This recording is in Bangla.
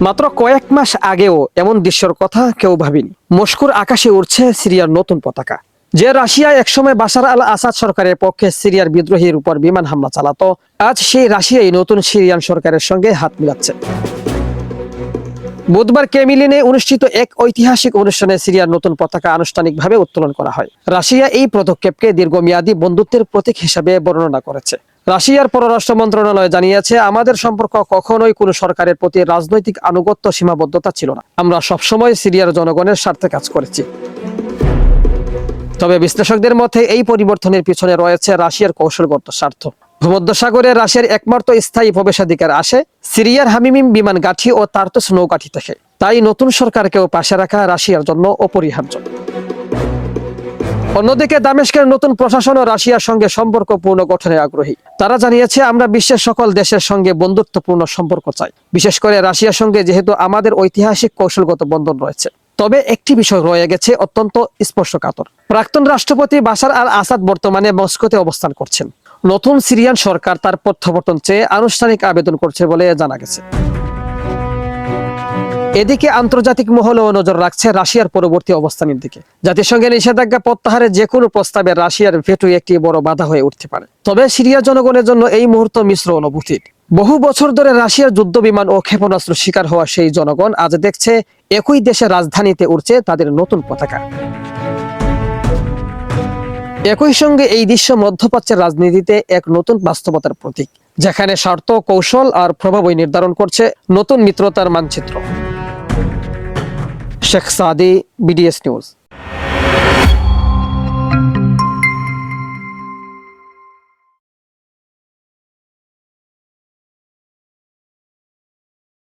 মাত্র কয়েক মাস আগেও এমন দৃশ্যর কথা কেউ ভাবেনি। মস্কোর আকাশে উড়ছে সিরিয়ার নতুন পতাকা। যে রাশিয়া একসময় বাশার আল আসাদ সরকারের পক্ষে সিরিয়ার বিদ্রোহীর উপর বিমান হামলা চালাতো, আজ সেই রাশিয়াই নতুন সিরিয়ান সরকারের সঙ্গে হাত মিলাচ্ছে। বুধবার কেমিলিনে অনুষ্ঠিত এক ঐতিহাসিক অনুষ্ঠানে সিরিয়ার নতুন পতাকা আনুষ্ঠানিকভাবে উত্তোলন করা হয়। রাশিয়া এই পদক্ষেপকে দীর্ঘমেয়াদী বন্ধুত্বের প্রতীক হিসাবে বর্ণনা করেছে। রাশিয়ার পররাষ্ট্র মন্ত্রণালয় জানিয়েছে, আমাদের সম্পর্ক কখনোই কোনো সরকারের প্রতি রাজনৈতিক আনুগত্য সীমাবদ্ধতা ছিল না। আমরা সবসময় সিরিয়ার জনগণের স্বার্থে কাজ করেছি। তবে বিশ্লেষকদের মতে, এই পরিবর্তনের পিছনে রয়েছে রাশিয়ার কৌশলগত স্বার্থ। ভূমধ্যসাগরে রাশিয়ার একমাত্র স্থায়ী প্রবেশাধিকার আসে সিরিয়ার হামিমিম বিমান গাঠি ও তার্তস নৌকাঠি থেকে। তাই নতুন সরকারকেও পাশে রাখা রাশিয়ার জন্য অপরিহার্য। অন্যদিকে দামেস্কের নতুন প্রশাসন ও রাশিয়ার সঙ্গে সম্পর্ক পূর্ণ গঠনে আগ্রহী। তারা জানিয়েছে, আমরা বিশ্বের সকল দেশের সঙ্গে বন্ধুত্বপূর্ণ সম্পর্ক চাই। বিশেষ করে রাশিয়ার সঙ্গে যেহেতু আমাদের ঐতিহাসিক কৌশলগত বন্ধন রয়েছে। তবে একটি বিষয় রয়ে গেছে অত্যন্ত স্পর্শকাতর। প্রাক্তন রাষ্ট্রপতি বাশার আল আসাদ বর্তমানে মস্কোতে অবস্থান করছেন। নতুন সিরিয়ান সরকার তার প্রত্যাবর্তন চেয়ে আনুষ্ঠানিক আবেদন করছে বলে জানা গেছে। এদিকে আন্তর্জাতিক মহলেও নজর রাখছে রাশিয়ার পরবর্তী অবস্থানের দিকে। জাতিসংঘের নিষেধাজ্ঞা প্রত্যাহারের যে কোনো প্রস্তাবে রাশিয়ার ভেটো একটি বড় বাধা হয়ে উঠতে পারে। তবে সিরিয়া জনগণের জন্য এই মুহূর্ত মিশ্র অনুভূতির। বহু বছর ধরে রাশিয়ার যুদ্ধ বিমান ও ক্ষেপণাস্ত্র শিকার হওয়া সেই জনগণ আজ দেখছে একই দেশের রাজধানীতে উঠছে তাদের নতুন পতাকা। একই সঙ্গে এই দৃশ্য মধ্যপ্রাচ্যের রাজনীতিতে এক নতুন বাস্তবতার প্রতীক, যেখানে স্বার্থ, কৌশল আর প্রভাবই নির্ধারণ করছে নতুন মিত্রতার মানচিত্র। शेख सादे बी डी एस न्यूज़